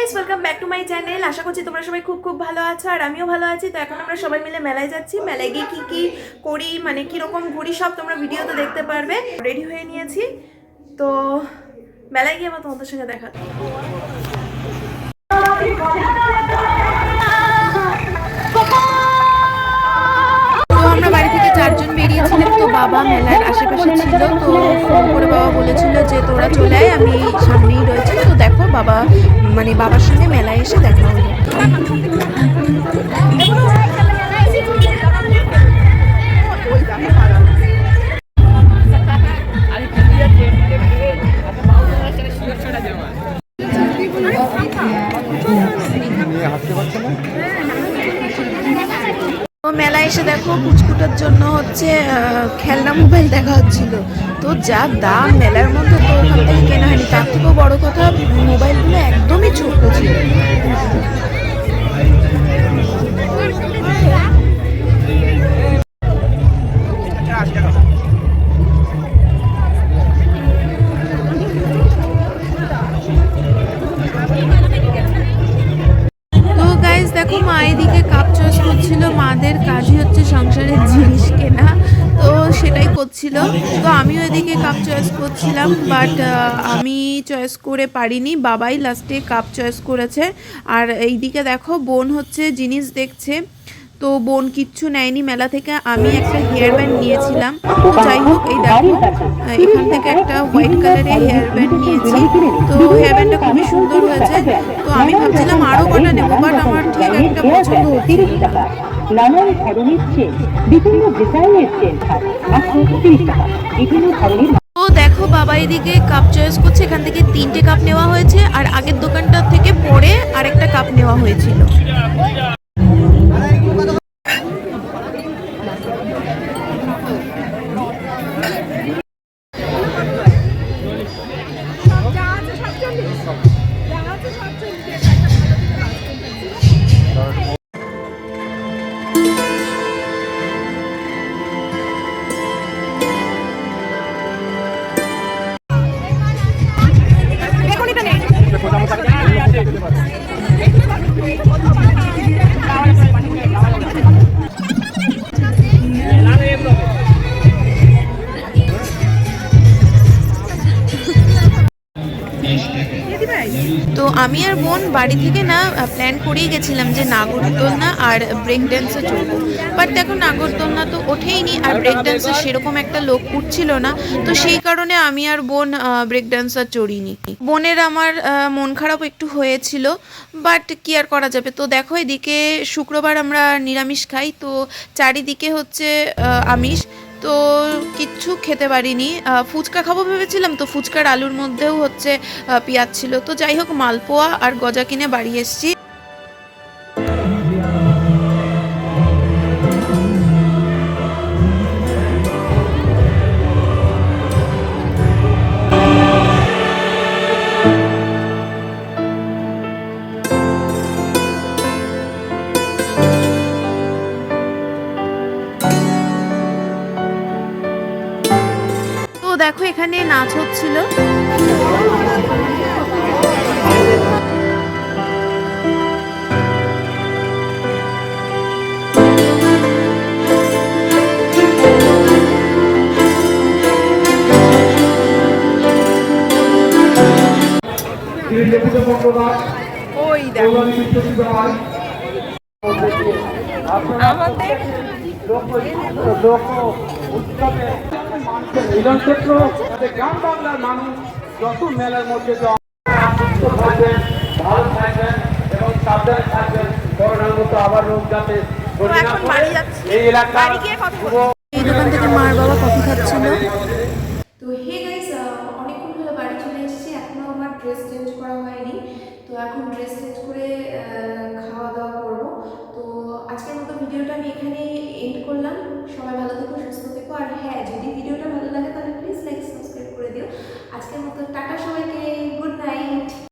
Guys welcome back to my channel আশা করছি তোমরা সবাই খুব খুব ভালো আছো আর আমিও ভালো আছি। তো এখন আমরা সবাই মিলে মেলায় যাচ্ছি। মেলায় গিয়ে কী কী করি মানে কীরকম ঘুরি, সব তোমরা ভিডিও তো দেখতে পারবে। রেডি হয়ে নিয়েছি। তো মেলায় গিয়ে আবার তোমাদের সঙ্গে দেখা আমরা বাবা মেলার আশেপাশে ছিল। তো ফোন করে বাবা বলেছিল যে তোরা চলে আয়, আমি সামনেই রয়েছে। বাবা মানে বাবার সঙ্গে মেলায় এসে দেখা হলো। মেলায় এসে দেখো কুচকুটার জন্য হচ্ছে খেলনা মোবাইল দেখা হচ্ছিল। তো যা দাম, মেলার মধ্যে তো ওখান থেকে কেনা হয়নি। তার থেকেও বড় কথা, মোবাইলগুলো একদমই ছোট ছিল মাদের কাজই হচ্ছে সংসারের জিনিস কেনা তো সেটাই করছিল। তো আমিও এদিকে কাপ চয়েস করছিলাম বাট আমি চয়েস করে পারিনি। বাবাই লাস্টে কাপ চয়েস করেছে। আর এইদিকে দেখো বোন হচ্ছে জিনিস দেখছে। তো বোন কিচ্ছু নেয়নি। মেলা থেকে আমি একটা হেয়ার ব্যান্ড নিয়েছিলাম। তো যাই হোক এই দেখো এখান থেকে একটা হোয়াইট কালারের হেয়ার ব্যান্ড নিয়েছি। তো হেয়ার ব্যান্ডটা খুবই সুন্দর হয়েছে। তো আমি ভাবছিলাম আরও কটা নেব বাট আমার ঠিক একটা পছন্দ হচ্ছিল নানান ধরনের চেন বিভিন্ন ডিজাইনের চেন মাত্র তিরিশ টাকা। বিভিন্ন ধরনের তো দেখো বাবা এদিকে কাপ চয়েস করছে। এখান থেকে তিনটে কাপ নেওয়া হয়েছে আর আগের দোকানটা থেকে পরে আরেকটা কাপ নেওয়া হয়েছিল। তো আমি আর বোন বাড়ি থেকে না প্ল্যান করেই গেছিলাম যে নাগরদোলনা আর ব্রেক ড্যান্সে চলবো বাট দেখো, নাগরদোলনা তো ওঠেইনি আর ব্রেক ড্যান্সে সেরকম একটা লোক উঠছিল না। তো সেই কারণে আমি আর বোন ব্রেক ড্যান্সার চড়িনি। বোনের আমার মন খারাপ একটু হয়েছিল বাট কি আর করা যাবে? তো দেখো, এদিকে শুক্রবার আমরা নিরামিষ খাই। তো চারিদিকে হচ্ছে আমিষ তো কিচ্ছু খেতে পারিনি। ফুচকা খাব ভেবেছিলাম, তো ফুচকার আলুর মধ্যেও হচ্ছে পেঁয়াজ ছিল। তো যাই হোক, মালপোয়া আর গজা কিনে বাড়ি এসেছি। দেখো এখানে নাচ হচ্ছিল। ওই দেখো। আমাদের লোক উৎসবে মিলন মানুষ যত মেলার মধ্যে সুস্থ ভালো থাকবেন এবং আবার রোগ যাতে। এই এলাকা এই দোকান থেকে মার বাবা কফি খাচ্ছিল চলে এসেছি এখনও আমার ড্রেস চেঞ্জ করা হয়নি তো এখন ড্রেস চেঞ্জ করে খাওয়া দাওয়া করব তো আজকের মতো ভিডিওটা আমি এখানেই এন্ড করলাম সবাই ভালো থেকো সুস্থ থেকো আর হ্যাঁ যদি ভিডিওটা ভালো লাগে তাহলে প্লিজ লাইক সাবস্ক্রাইব করে দিও। আজকের মতো টাটা সবাইকে।